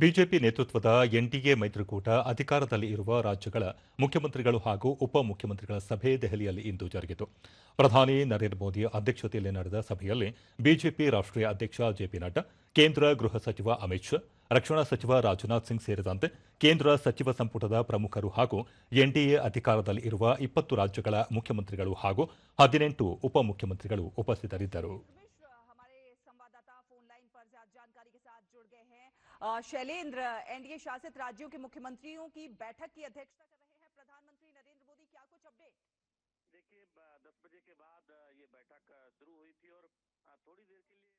BJP ನೇತೃತ್ವದ NDA ಮೈತ್ರಿಕೂಟ ಅಧಿಕಾರದಲ್ಲಿ ಇರುವ ರಾಜ್ಯಗಳ ಮುಖ್ಯಮಂತ್ರಿಗಳು ಹಾಗೂ ಉಪಮುಖ್ಯಮಂತ್ರಿಗಳ ಸಭೆ ದೆಹಲಿಯಲ್ಲಿ ಇಂದು ಜರುಗಿತು. ಪ್ರಧಾನಿ ನರೇಂದ್ರ ಮೋದಿ ಅಧ್ಯಕ್ಷತೆಯಲ್ಲಿ ನಡೆದ ಸಭೆಯಲ್ಲಿ ಬಿಜೆಪಿ ರಾಷ್ಟ್ರೀಯ ಅಧ್ಯಕ್ಷ ಜೆಪಿ ನಡ್ಡಾ, ಕೇಂದ್ರ ಗೃಹ ಸಚಿವ ಅಮಿತ್ ಶಾ, ರಕ್ಷಣಾ ಸಚಿವ ರಾಜನಾಥ್ ಸಿಂಗ್ ಸೇರಿದಂತೆ ಕೇಂದ್ರ ಸಚಿವ ಸಂಪುಟದ ಪ್ರಮುಖರು ಹಾಗೂ ಎನ್ಡಿಎ ಅಧಿಕಾರದಲ್ಲಿ ಇರುವ ಇಪ್ಪತ್ತು ರಾಜ್ಯಗಳ ಮುಖ್ಯಮಂತ್ರಿಗಳು ಹಾಗೂ ಹದಿನೆಂಟು ಉಪಮುಖ್ಯಮಂತ್ರಿಗಳು ಉಪಸ್ಥಿತರಿದ್ದರು. शैलेंद्र एनडीए शासित राज्यों के मुख्यमंत्रियों की बैठक की अध्यक्षता कर रहे हैं प्रधानमंत्री नरेंद्र मोदी क्या कुछ अपडेट देखिए ब- दस बजे के बाद अ, ये बैठक अ, शुरू हुई थी और अ, थोड़ी देर के लिए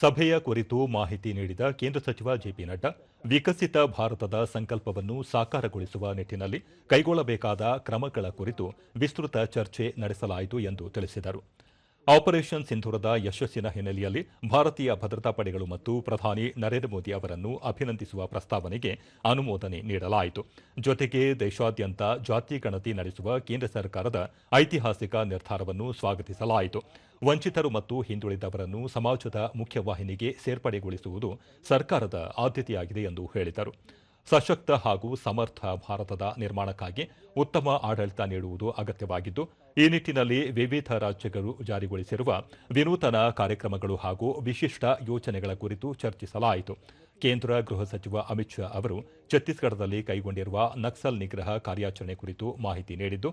ಸಭೆಯ ಕುರಿತು ಮಾಹಿತಿ ನೀಡಿದ ಕೇಂದ್ರ ಸಚಿವ ಜೆಪಿ ನಡ್ಡಾ ವಿಕಸಿತ ಭಾರತದ ಸಂಕಲ್ಪವನ್ನು ಸಾಕಾರಗೊಳಿಸುವ ನಿಟ್ಟಿನಲ್ಲಿ ಕೈಗೊಳ್ಳಬೇಕಾದ ಕ್ರಮಗಳ ಕುರಿತು ವಿಸ್ತೃತ ಚರ್ಚೆ ನಡೆಸಲಾಯಿತು ಎಂದು ತಿಳಿಸಿದರು ಆಪರೇಷನ್ ಸಿಂಧೂರದ ಯಶಸ್ಸಿನ ಹಿನ್ನೆಲೆಯಲ್ಲಿ ಭಾರತೀಯ ಭದ್ರತಾ ಪಡೆಗಳು ಮತ್ತು ಪ್ರಧಾನಿ ನರೇಂದ್ರ ಮೋದಿ ಅವರನ್ನು ಅಭಿನಂದಿಸುವ ಪ್ರಸ್ತಾವನೆಗೆ ಅನುಮೋದನೆ ನೀಡಲಾಯಿತು. ಜೊತೆಗೆ ದೇಶಾದ್ಯಂತ ಜಾತಿ ಗಣತಿ ನಡೆಸುವ ಕೇಂದ್ರ ಸರ್ಕಾರದ ಐತಿಹಾಸಿಕ ನಿರ್ಧಾರವನ್ನು ಸ್ವಾಗತಿಸಲಾಯಿತು. ವಂಚಿತರು ಮತ್ತು ಹಿಂದುಳಿದವರನ್ನು ಸಮಾಜದ ಮುಖ್ಯವಾಹಿನಿಗೆ ಸೇರ್ಪಡೆಗೊಳಿಸುವುದು ಸರ್ಕಾರದ ಆದ್ಯತೆಯಾಗಿದೆ ಎಂದು ಹೇಳಿದರು. ಸಶಕ್ತ ಹಾಗೂ ಸಮರ್ಥ ಭಾರತದ ನಿರ್ಮಾಣಕ್ಕಾಗಿ ಉತ್ತಮ ಆಡಳಿತ ನೀಡುವುದು ಅಗತ್ಯವಾಗಿದ್ದು, ಈ ನಿಟ್ಟಿನಲ್ಲಿ ವಿವಿಧ ರಾಜ್ಯಗಳು ಜಾರಿಗೊಳಿಸಿರುವ ವಿನೂತನ ಕಾರ್ಯಕ್ರಮಗಳು ಹಾಗೂ ವಿಶಿಷ್ಟ ಯೋಜನೆಗಳ ಕುರಿತು ಚರ್ಚಿಸಲಾಯಿತು. ಕೇಂದ್ರ ಗೃಹ ಸಚಿವ ಅಮಿತ್ ಶಾ ಅವರು ಛತ್ತೀಸ್ಗಢದಲ್ಲಿ ಕೈಗೊಂಡಿರುವ ನಕ್ಸಲ್ ನಿಗ್ರಹ ಕಾರ್ಯಾಚರಣೆ ಕುರಿತು ಮಾಹಿತಿ ನೀಡಿದ್ದು,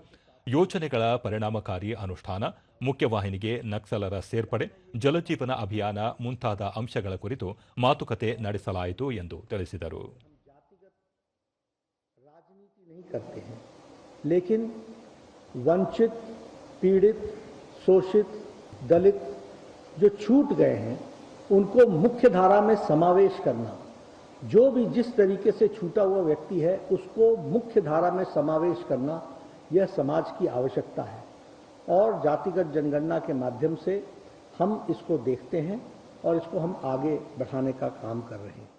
ಯೋಜನೆಗಳ ಪರಿಣಾಮಕಾರಿ ಅನುಷ್ಠಾನ, ಮುಖ್ಯವಾಹಿನಿಗೆ ನಕ್ಸಲರ ಸೇರ್ಪಡೆ, ಜಲಜೀವನ ಅಭಿಯಾನ ಮುಂತಾದ ಅಂಶಗಳ ಕುರಿತು ಮಾತುಕತೆ ನಡೆಸಲಾಯಿತು ಎಂದು ತಿಳಿಸಿದರು. राजनीति नहीं करते हैं। लेकिन वंचित, पीड़ित, शोषित, दलित जो छूट गए हैं, उनको मुख्य धारा में समावेश करना, जो भी जिस तरीके से छूटा हुआ व्यक्ति है, उसको मुख्य धारा में समावेश करना, यह समाज की आवश्यकता है। और जातिगत जनगणना के माध्यम से हम इसको देखते हैं और इसको हम आगे बढ़ाने का काम कर रहे हैं।